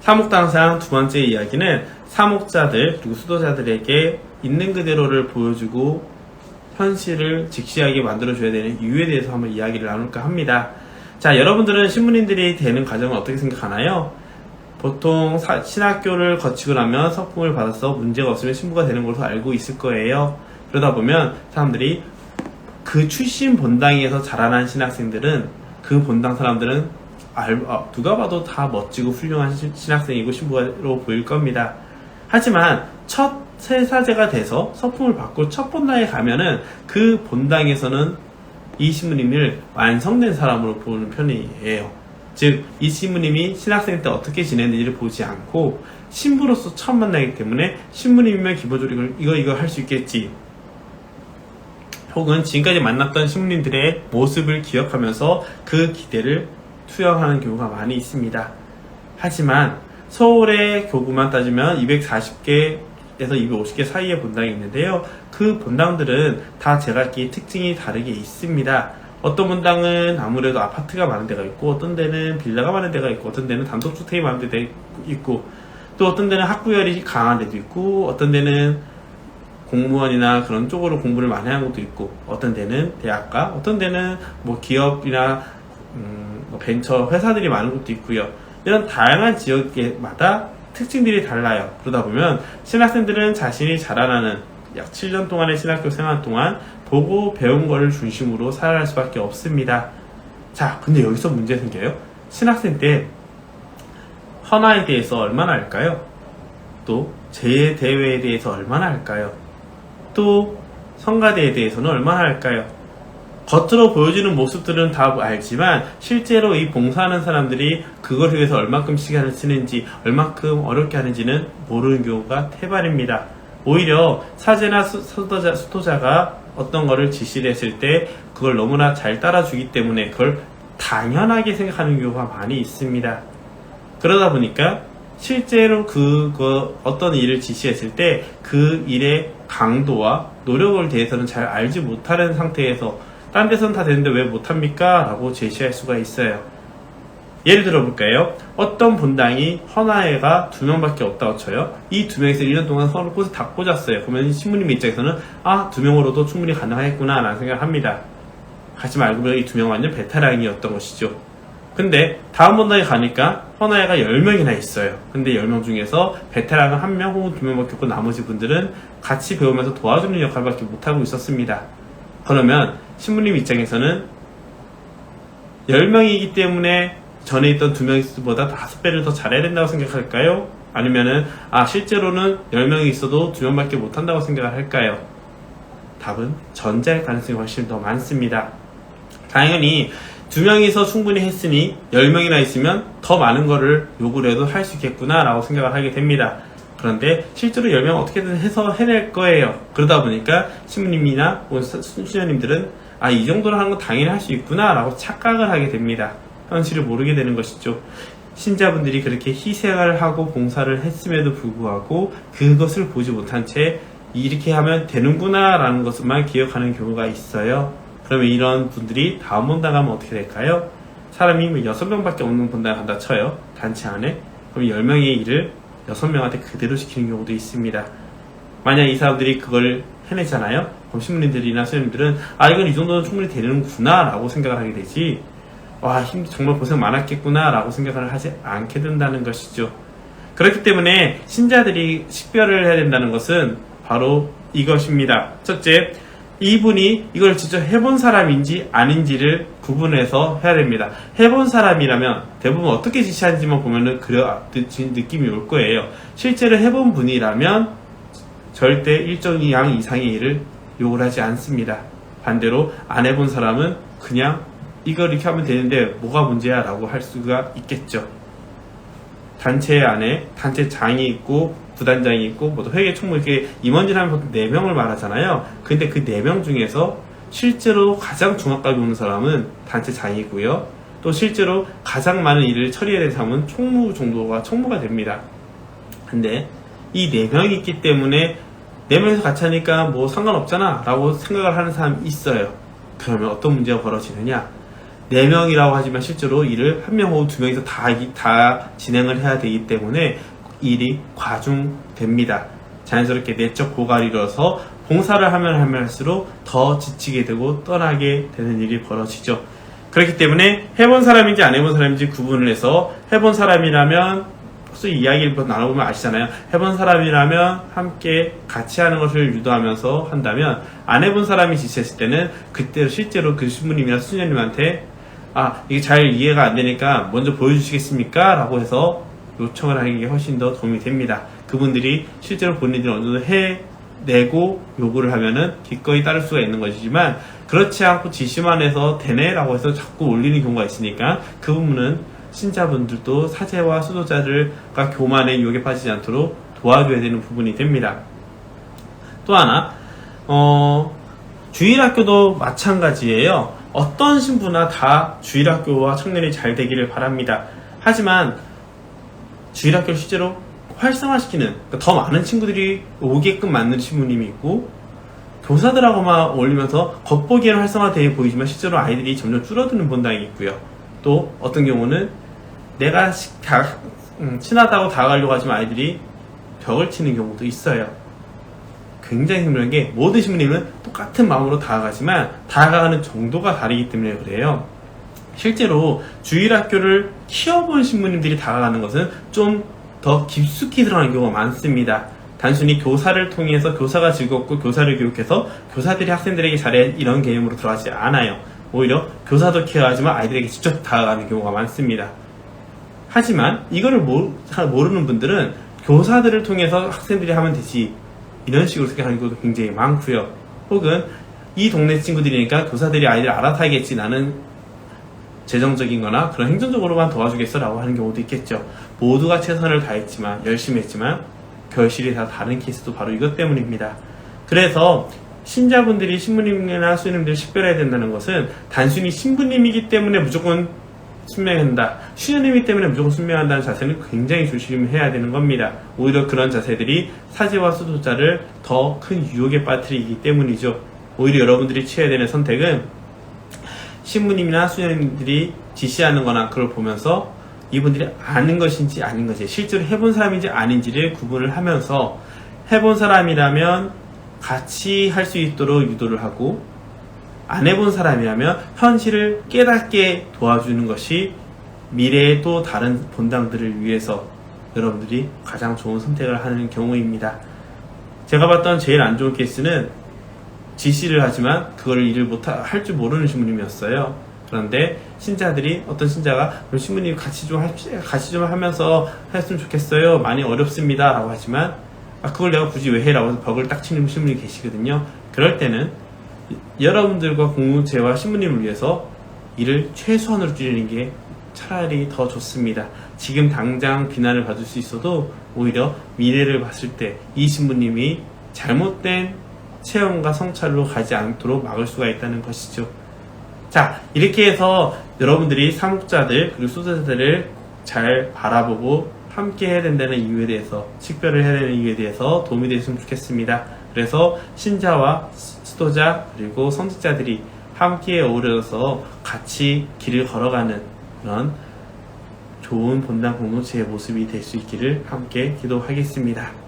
사목당상 두 번째 이야기는 사목자들 그리고 수도자들에게 있는 그대로를 보여주고 현실을 직시하게 만들어줘야 되는 이유에 대해서 한번 이야기를 나눌까 합니다. 자, 여러분들은 신문인들이 되는 과정을 어떻게 생각하나요? 보통 사- 신학교를 거치고 나면 서품을 받아서 문제가 없으면 신부가 되는 것으로 알고 있을 거예요. 그러다 보면 사람들이 그 출신 본당에서 자라난 신학생들은 그 본당 사람들은 알- 아, 누가 봐도 다 멋지고 훌륭한 시- 신학생이고 신부로 보일 겁니다. 하지만 첫 세사제가 돼서 서품을 받고 첫 본당에 가면은 그 본당에서는 이 신부님을 완성된 사람으로 보는 편이에요. 즉, 이 신부님이 신학생 때 어떻게 지냈는지를 보지 않고 신부로서 처음 만나기 때문에 신부님이면 기본적으로 이거 이거 할 수 있겠지. 혹은 지금까지 만났던 신부님들의 모습을 기억하면서 그 기대를 투영하는 경우가 많이 있습니다. 하지만 서울의 교구만 따지면 240개 에서 250개 사이의 본당이 있는데요. 그 본당들은 다 제각기 특징이 다르게 있습니다. 어떤 본당은 아무래도 아파트가 많은 데가 있고 어떤 데는 빌라가 많은 데가 있고 어떤 데는 단독주택이 많은 데가 있고 또 어떤 데는 학구열이 강한 데도 있고 어떤 데는 공무원이나 그런 쪽으로 공부를 많이 하는 것도 있고 어떤 데는 대학가 어떤 데는 뭐 기업이나 음, 뭐 벤처 회사들이 많은 곳도 있고요 이런 다양한 지역마다 특징들이 달라요 그러다 보면 신학생들은 자신이 자라나는 약 7년 동안의 신학교 생활 동안 보고 배운 거를 중심으로 살아갈 수밖에 없습니다 자 근데 여기서 문제 생겨요 신학생 때 헌화에 대해서 얼마나 알까요? 또 제대회에 대해서 얼마나 할까요? 또 성가대에 대해서는 얼마나 할까요? 겉으로 보여주는 모습들은 다 알지만 실제로 이 봉사하는 사람들이 그걸 위해서 얼만큼 시간을 쓰는지 얼만큼 어렵게 하는지는 모르는 경우가 태반입니다. 오히려 사제나 수- 수도자, 수도자가 어떤 거를 지시를 했을 때 그걸 너무나 잘 따라주기 때문에 그걸 당연하게 생각하는 경우가 많이 있습니다. 그러다 보니까 실제로 그거 어떤 일을 지시했을 때 그 일의 강도와 노력을 대해서는 잘 알지 못하는 상태에서 딴 데선 다 되는데 왜 못합니까? 라고 제시할 수가 있어요. 예를 들어 볼까요? 어떤 본당이 헌화회가 두 명밖에 없다고 쳐요. 이 두 명에서 1년 동안 서로 꽃을 다 꽂았어요. 그러면 신부님 입장에서는 아, 두 명으로도 충분히 가능하겠구나 라는 생각을 합니다. 하지만 알고 보니 이두 명은 완전 베테랑이었던 것이죠. 근데 다음 본당에 가니까 헌화회가 10명이나 있어요. 근데 10명 중에서 베테랑은 한명 혹은 두 명밖에 없고 나머지 분들은 같이 배우면서 도와주는 역할밖에 못하고 있었습니다. 그러면 신부님 입장에서는 10명이기 때문에 전에 있던 두 명보다 다섯 배를 더 잘해야 된다고 생각할까요? 아니면은 아 실제로는 10명이 있어도 두 명밖에 못한다고 생각을 할까요? 답은 전자일 가능성이 훨씬 더 많습니다. 당연히 두 명이서 충분히 했으니 열 명이나 있으면 더 많은 거를 요구를 해도 할 수 있겠구나 라고 생각을 하게 됩니다. 그런데 실제로 열명 어떻게든 해서 해낼 거예요. 그러다 보니까 신부님이나 혹은 수- 수녀님들은 아 이 정도로 하는 건 당연히 할 수 있구나 라고 착각을 하게 됩니다. 현실을 모르게 되는 것이죠. 신자분들이 그렇게 희생을 하고 봉사를 했음에도 불구하고 그것을 보지 못한 채 이렇게 하면 되는구나 라는 것만 기억하는 경우가 있어요. 그러면 이런 분들이 다음 본당 가면 어떻게 될까요? 사람이 뭐 6명밖에 없는 본당 간다 쳐요. 단체 안에. 그럼 10명의 일을 6명한테 그대로 시키는 경우도 있습니다. 만약 이 사람들이 그걸 해내잖아요? 그럼 신부님들이나 수녀님들은 아 이건 이 정도는 충분히 되는구나 라고 생각을 하게 되지 와 힘, 정말 고생 많았겠구나 라고 생각을 하지 않게 된다는 것이죠. 그렇기 때문에 신자들이 식별을 해야 된다는 것은 바로 이것입니다. 첫째, 이분이 이걸 직접 해본 사람인지 아닌지를 구분해서 해야 됩니다. 해본 사람이라면 대부분 어떻게 지시하는지만 보면은 그려 느낌이 올 거예요. 실제로 해본 분이라면 절대 일정 양 이상의 일을 요구를 하지 않습니다. 반대로 안 해본 사람은 그냥 이걸 이렇게 하면 되는데 뭐가 문제야 라고 할 수가 있겠죠. 단체 안에 단체 장이 있고 부단장이 있고 뭐 회계 총무 이렇게 임원진 하면 보통 4명을 말하잖아요. 근데 그 4명 중에서 실제로 가장 중압감이 오는 사람은 단체 장이고요. 또 실제로 가장 많은 일을 처리해야 되는 사람은 총무 정도가 총무가 됩니다. 근데 이 4명이 있기 때문에 4명이서 같이 하니까 뭐 상관없잖아 라고 생각을 하는 사람이 있어요. 그러면 어떤 문제가 벌어지느냐? 4명이라고 하지만 실제로 일을 한명 혹은 두 명이서 다, 이- 다 진행을 해야 되기 때문에 일이 과중됩니다. 자연스럽게 내적 고갈이 일어서 봉사를 하면 할수록 더 지치게 되고 떠나게 되는 일이 벌어지죠. 그렇기 때문에 해본 사람인지 안 해본 사람인지 구분을 해서 해본 사람이라면 혹시 이야기를 뭐 나눠보면 아시잖아요. 해본 사람이라면 함께 같이 하는 것을 유도하면서 한다면 안 해본 사람이 지쳤을 때는 그때 실제로 그 신부님이나 수녀님한테 아 이게 잘 이해가 안 되니까 먼저 보여주시겠습니까? 라고 해서 요청을 하는 게 훨씬 더 도움이 됩니다. 그분들이 실제로 본인들이 어느 정도 해내고 요구를 하면은 기꺼이 따를 수가 있는 것이지만 그렇지 않고 지시만 해서 되네라고 해서 자꾸 올리는 경우가 있으니까 그 부분은 신자분들도 사제와 수도자들과 교만의 유혹에 빠지지 않도록 도와줘야 되는 부분이 됩니다. 또 하나, 어, 주일학교도 마찬가지예요. 어떤 신부나 다 주일학교와 청년이 잘 되기를 바랍니다. 하지만 주일학교를 실제로 활성화시키는 그러니까 더 많은 친구들이 오게끔 만드는 신부님이 있고 교사들하고만 어울리면서 겉보기에는 활성화되어 보이지만 실제로 아이들이 점점 줄어드는 본당이 있고요. 또 어떤 경우는 내가 시- 다, 음, 친하다고 다가가려고 하지만 아이들이 벽을 치는 경우도 있어요. 굉장히 힘든 게 모든 신부님은 똑같은 마음으로 다가가지만 다가가는 정도가 다르기 때문에 그래요. 실제로 주일 학교를 키워본 신부님들이 다가가는 것은 좀 더 깊숙이 들어가는 경우가 많습니다. 단순히 교사를 통해서 교사가 즐겁고 교사를 교육해서 교사들이 학생들에게 잘해 이런 개념으로 들어가지 않아요. 오히려 교사도 케어하지만 아이들에게 직접 다가가는 경우가 많습니다. 하지만 이거를 모, 잘 모르는 분들은 교사들을 통해서 학생들이 하면 되지 이런 식으로 생각하는 경우도 굉장히 많고요. 혹은 이 동네 친구들이니까 교사들이 아이들 알아서 하겠지 나는 재정적인 거나 그런 행정적으로만 도와주겠어 라고 하는 경우도 있겠죠. 모두가 최선을 다했지만 열심히 했지만 결실이 다 다른 케이스도 바로 이것 때문입니다. 그래서 신자분들이 신부님이나 수녀님들 식별해야 된다는 것은 단순히 신부님이기 때문에 무조건 순명한다. 수녀님이기 때문에 무조건 순명한다는 자세는 굉장히 조심해야 되는 겁니다. 오히려 그런 자세들이 사제와 수도자를 더 큰 유혹에 빠뜨리기 때문이죠. 오히려 여러분들이 취해야 되는 선택은 신부님이나 수녀님들이 지시하는 거나 그걸 보면서 이분들이 아는 것인지 아닌 것인지 실제로 해본 사람인지 아닌지를 구분을 하면서 해본 사람이라면 같이 할 수 있도록 유도를 하고 안 해본 사람이라면 현실을 깨닫게 도와주는 것이 미래의 또 다른 본당들을 위해서 여러분들이 가장 좋은 선택을 하는 경우입니다. 제가 봤던 제일 안 좋은 케이스는 지시를 하지만 그걸 일을 못할 줄 모르는 신부님이었어요. 그런데 신자들이 어떤 신자가 신부님 같이 좀 할- 같이 좀 하면서 했으면 좋겠어요. 많이 어렵습니다라고 하지만 아 그걸 내가 굳이 왜 해라고 해서 벽을 딱 치는 신부님이 계시거든요. 그럴 때는 여러분들과 공동체와 신부님을 위해서 일을 최소한으로 줄이는 게 차라리 더 좋습니다. 지금 당장 비난을 받을 수 있어도 오히려 미래를 봤을 때 이 신부님이 잘못된 체험과 성찰로 가지 않도록 막을 수가 있다는 것이죠. 자, 이렇게 해서 여러분들이 사목자들 그리고 수도자들을 잘 바라보고 함께 해야 된다는 이유에 대해서 식별을 해야 되는 이유에 대해서 도움이 됐으면 좋겠습니다. 그래서 신자와 수도자 그리고 성직자들이 함께 어우러져서 같이 길을 걸어가는 그런 좋은 본당 공동체의 모습이 될 수 있기를 함께 기도하겠습니다.